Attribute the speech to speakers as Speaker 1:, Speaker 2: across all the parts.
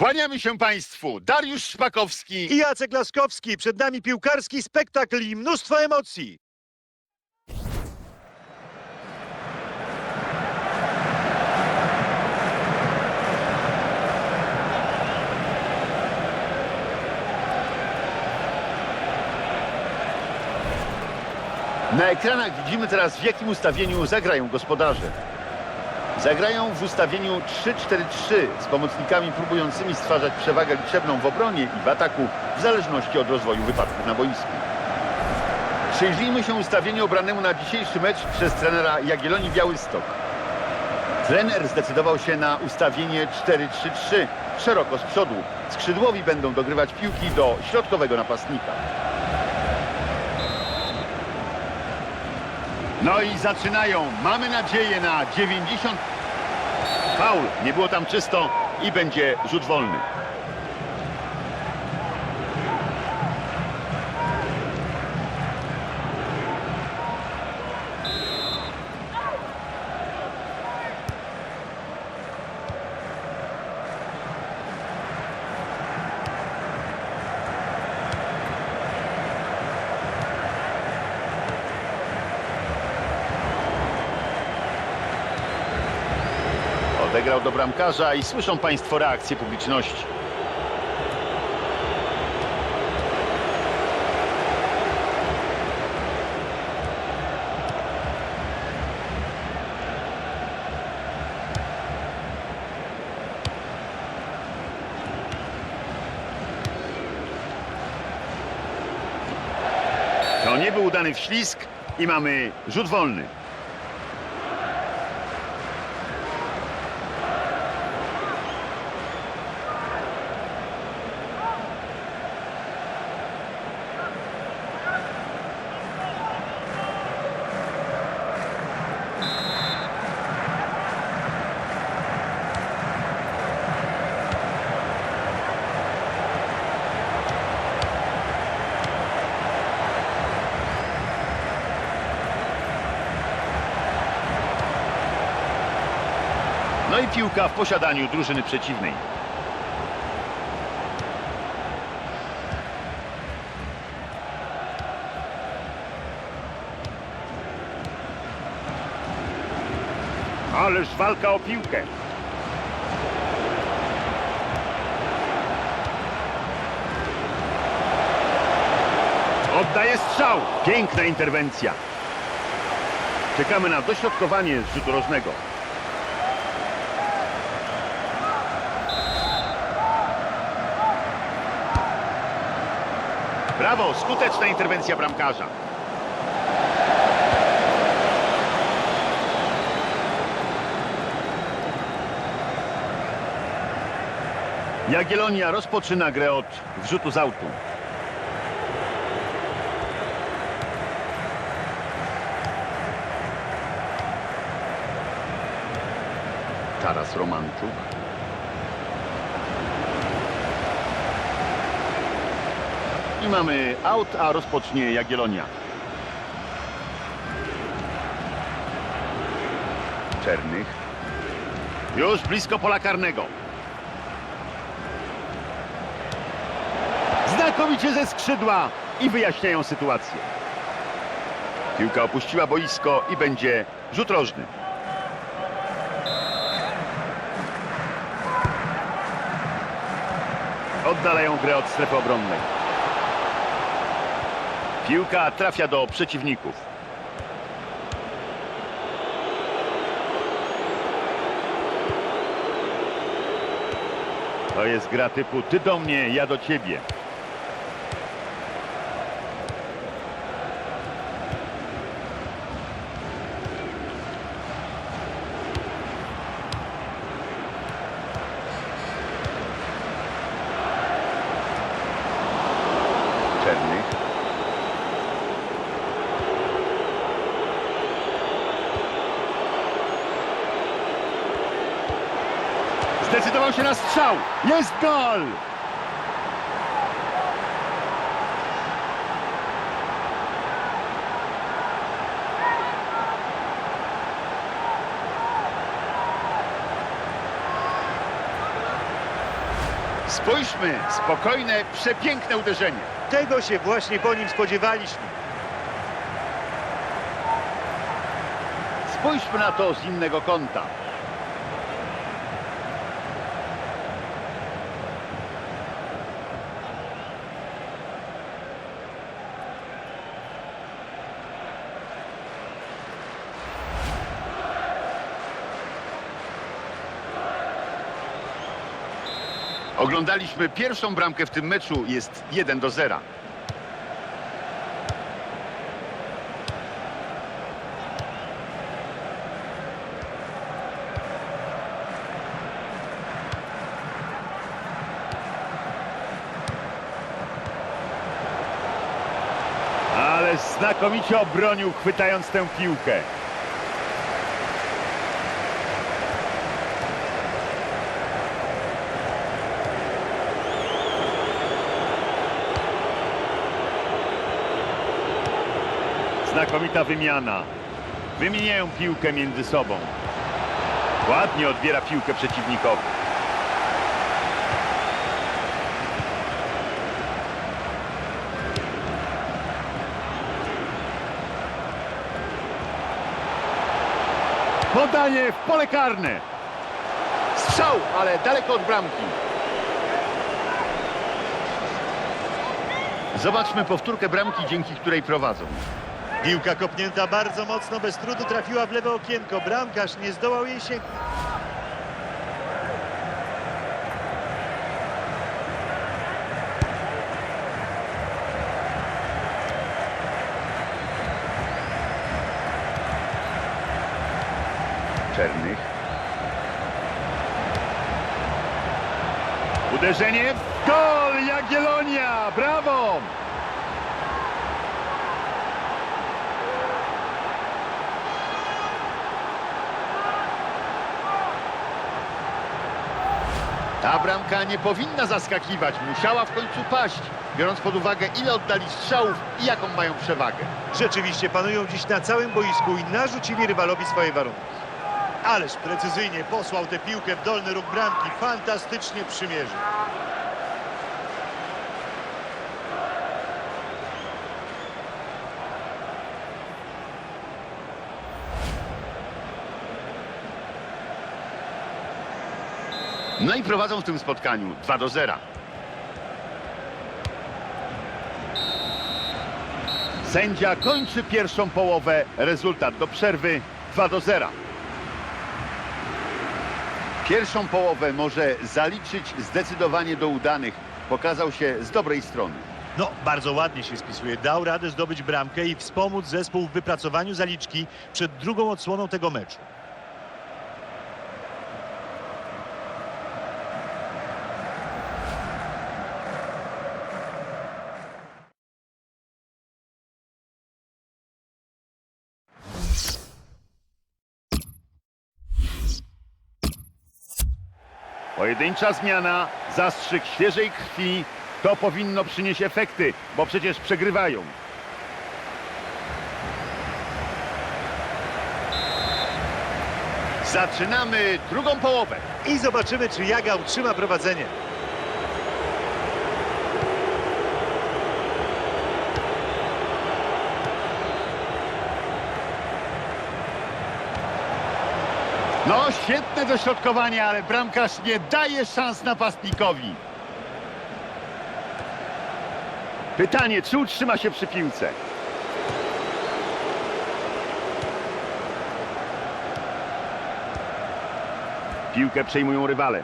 Speaker 1: Kłaniamy się Państwu. Dariusz Szpakowski.
Speaker 2: I Jacek Laskowski. Przed nami piłkarski spektakl i mnóstwo emocji.
Speaker 1: Na ekranach widzimy teraz w jakim ustawieniu zagrają gospodarze. Zagrają w ustawieniu 3-4-3 z pomocnikami próbującymi stwarzać przewagę liczebną w obronie i w ataku w zależności od rozwoju wypadków na boisku. Przyjrzyjmy się ustawieniu obranemu na dzisiejszy mecz przez trenera Jagiellonii Białystok. Trener zdecydował się na ustawienie 4-3-3 szeroko z przodu. Skrzydłowi będą dogrywać piłki do środkowego napastnika. No i zaczynają. Mamy nadzieję na 90. Faul. Nie było tam czysto i będzie rzut wolny. Odegrał do bramkarza i słyszą Państwo reakcję publiczności. To nie był udany wślizg i mamy rzut wolny. No i piłka w posiadaniu drużyny przeciwnej. Ależ walka o piłkę. Oddaje strzał. Piękna interwencja. Czekamy na dośrodkowanie z rzutu rożnego. Brawo, skuteczna interwencja bramkarza. Jagiellonia rozpoczyna grę od wrzutu z autu. Taras Romanczuk. I mamy aut, a rozpocznie Jagiellonia. Czernych. Już blisko pola karnego. Znakomicie ze skrzydła i wyjaśniają sytuację. Piłka opuściła boisko i będzie rzut rożny. Oddalają grę od strefy obronnej. Piłka trafia do przeciwników. To jest gra typu ty do mnie, ja do ciebie. Czernych. Zdecydował się na strzał. Jest gol! Spójrzmy, spokojne, przepiękne uderzenie.
Speaker 2: Tego się właśnie po nim spodziewaliśmy.
Speaker 1: Spójrzmy na to z innego kąta. Oglądaliśmy pierwszą bramkę w tym meczu, jest 1 do 0.
Speaker 3: Ale znakomicie obronił, chwytając tę piłkę. Znakomita wymiana. Wymieniają piłkę między sobą. Ładnie odbiera piłkę przeciwnikowi. Podanie w pole karne.
Speaker 1: Strzał, ale daleko od bramki. Zobaczmy powtórkę bramki, dzięki której prowadzą.
Speaker 2: Piłka kopnięta bardzo mocno, bez trudu trafiła w lewe okienko. Bramkarz nie zdołał jej sięgnąć.
Speaker 1: Czernych.
Speaker 3: Uderzenie. Gol Jagiellonia! Brawo!
Speaker 1: Ta bramka nie powinna zaskakiwać. Musiała w końcu paść, biorąc pod uwagę ile oddali strzałów i jaką mają przewagę.
Speaker 2: Rzeczywiście panują dziś na całym boisku i narzucili rywalowi swoje warunki. Ależ precyzyjnie posłał tę piłkę w dolny róg bramki. Fantastycznie przymierzył.
Speaker 1: No i prowadzą w tym spotkaniu 2 do 0.
Speaker 3: Sędzia kończy pierwszą połowę. Rezultat do przerwy 2 do 0.
Speaker 1: Pierwszą połowę może zaliczyć zdecydowanie do udanych. Pokazał się z dobrej strony.
Speaker 2: No, bardzo ładnie się spisuje. Dał radę zdobyć bramkę i wspomóc zespół w wypracowaniu zaliczki przed drugą odsłoną tego meczu.
Speaker 3: Pojedyncza zmiana, zastrzyk świeżej krwi. To powinno przynieść efekty, bo przecież przegrywają.
Speaker 1: Zaczynamy drugą połowę.
Speaker 2: I zobaczymy, czy Jaga utrzyma prowadzenie.
Speaker 3: No, świetne dośrodkowanie, ale bramkarz nie daje szans napastnikowi. Pytanie, czy utrzyma się przy piłce? Piłkę przejmują rywale.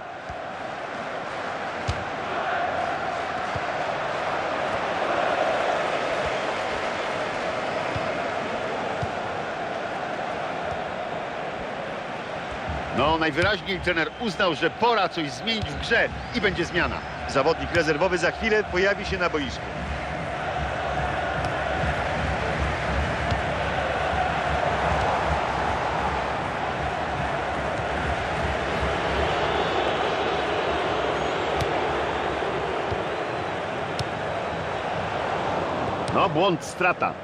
Speaker 1: No, najwyraźniej trener uznał, że pora coś zmienić w grze i będzie zmiana.
Speaker 2: Zawodnik rezerwowy za chwilę pojawi się na boisku.
Speaker 3: No, błąd, strata.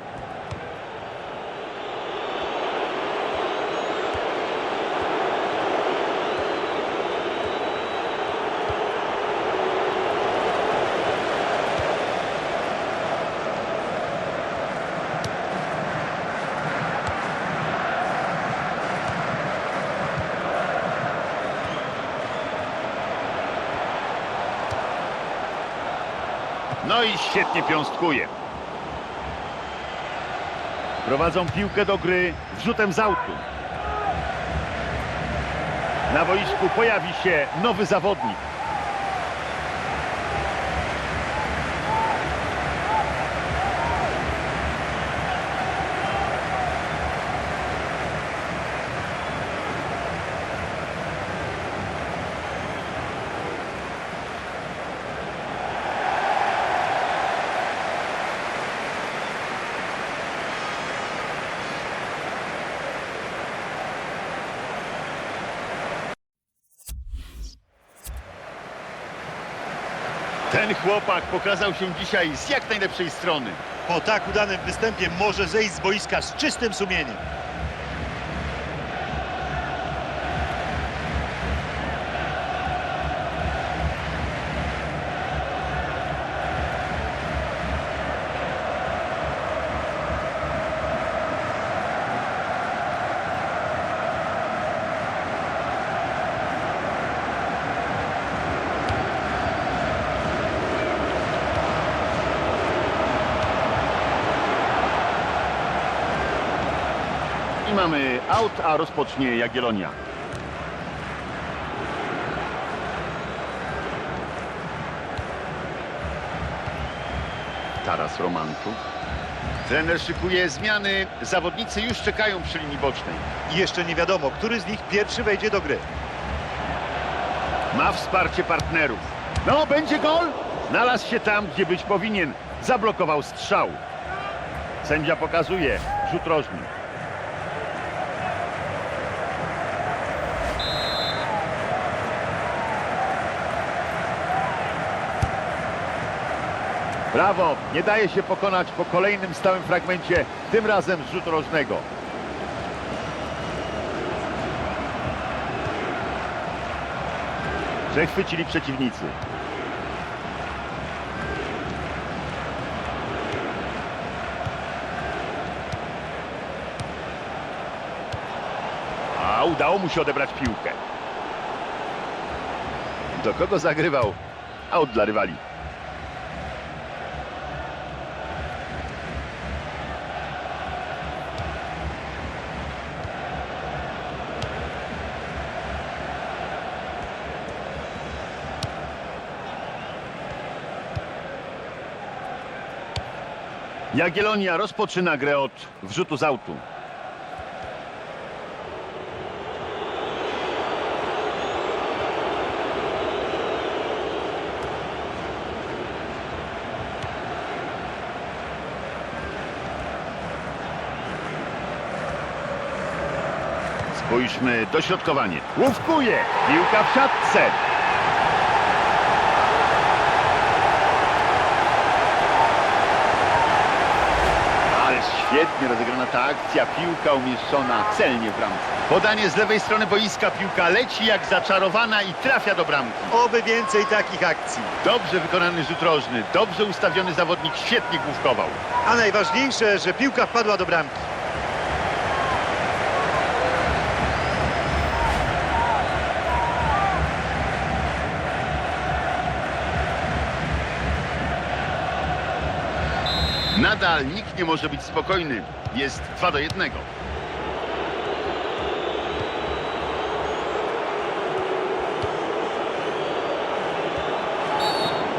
Speaker 1: No i świetnie piąstkuje. Prowadzą piłkę do gry wrzutem z autu. Na boisku pojawi się nowy zawodnik. Ten chłopak pokazał się dzisiaj z jak najlepszej strony.
Speaker 2: Po tak udanym występie może zejść z boiska z czystym sumieniem.
Speaker 1: Mamy aut, a rozpocznie Jagiellonia. Taras Romanczuk. Trener szykuje zmiany. Zawodnicy już czekają przy linii bocznej.
Speaker 2: I jeszcze nie wiadomo, który z nich pierwszy wejdzie do gry.
Speaker 1: Ma wsparcie partnerów. No, będzie gol! Znalazł się tam, gdzie być powinien. Zablokował strzał. Sędzia pokazuje rzut rożny. Brawo! Nie daje się pokonać po kolejnym stałym fragmencie, tym razem z rzutu rożnego. Przechwycili przeciwnicy. A udało mu się odebrać piłkę. Do kogo zagrywał? Aut dla rywali. Jagiellonia rozpoczyna grę od wrzutu z autu. Spójrzmy, dośrodkowanie. Łówkuje, piłka w siatce. Ale świetnie rozegrana ta akcja, piłka umieszczona celnie w bramce. Podanie z lewej strony boiska, piłka leci jak zaczarowana i trafia do bramki.
Speaker 2: Oby więcej takich akcji.
Speaker 1: Dobrze wykonany rzut rożny, dobrze ustawiony zawodnik, świetnie główkował.
Speaker 2: A najważniejsze, że piłka wpadła do bramki.
Speaker 1: Nadal nikt nie może być spokojny. Jest 2 do 1.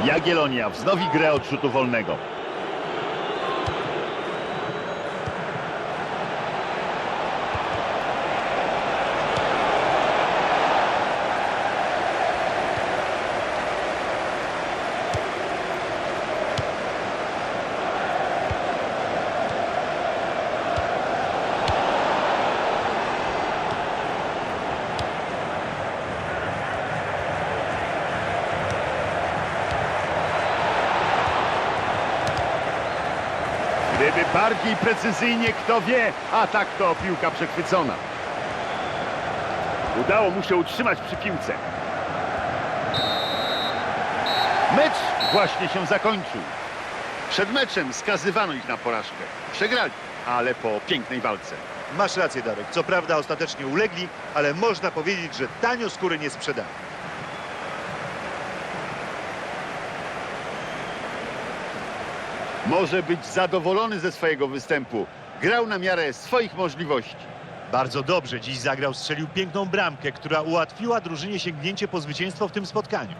Speaker 1: Jagiellonia wznowi grę od rzutu wolnego. Gdyby bardziej precyzyjnie, kto wie, a tak to piłka przechwycona. Udało mu się utrzymać przy piłce. Mecz właśnie się zakończył. Przed meczem skazywano ich na porażkę. Przegrali, ale po pięknej walce.
Speaker 2: Masz rację, Darek. Co prawda ostatecznie ulegli, ale można powiedzieć, że tanio skóry nie sprzedali.
Speaker 1: Może być zadowolony ze swojego występu. Grał na miarę swoich możliwości.
Speaker 2: Bardzo dobrze dziś zagrał, strzelił piękną bramkę, która ułatwiła drużynie sięgnięcie po zwycięstwo w tym spotkaniu.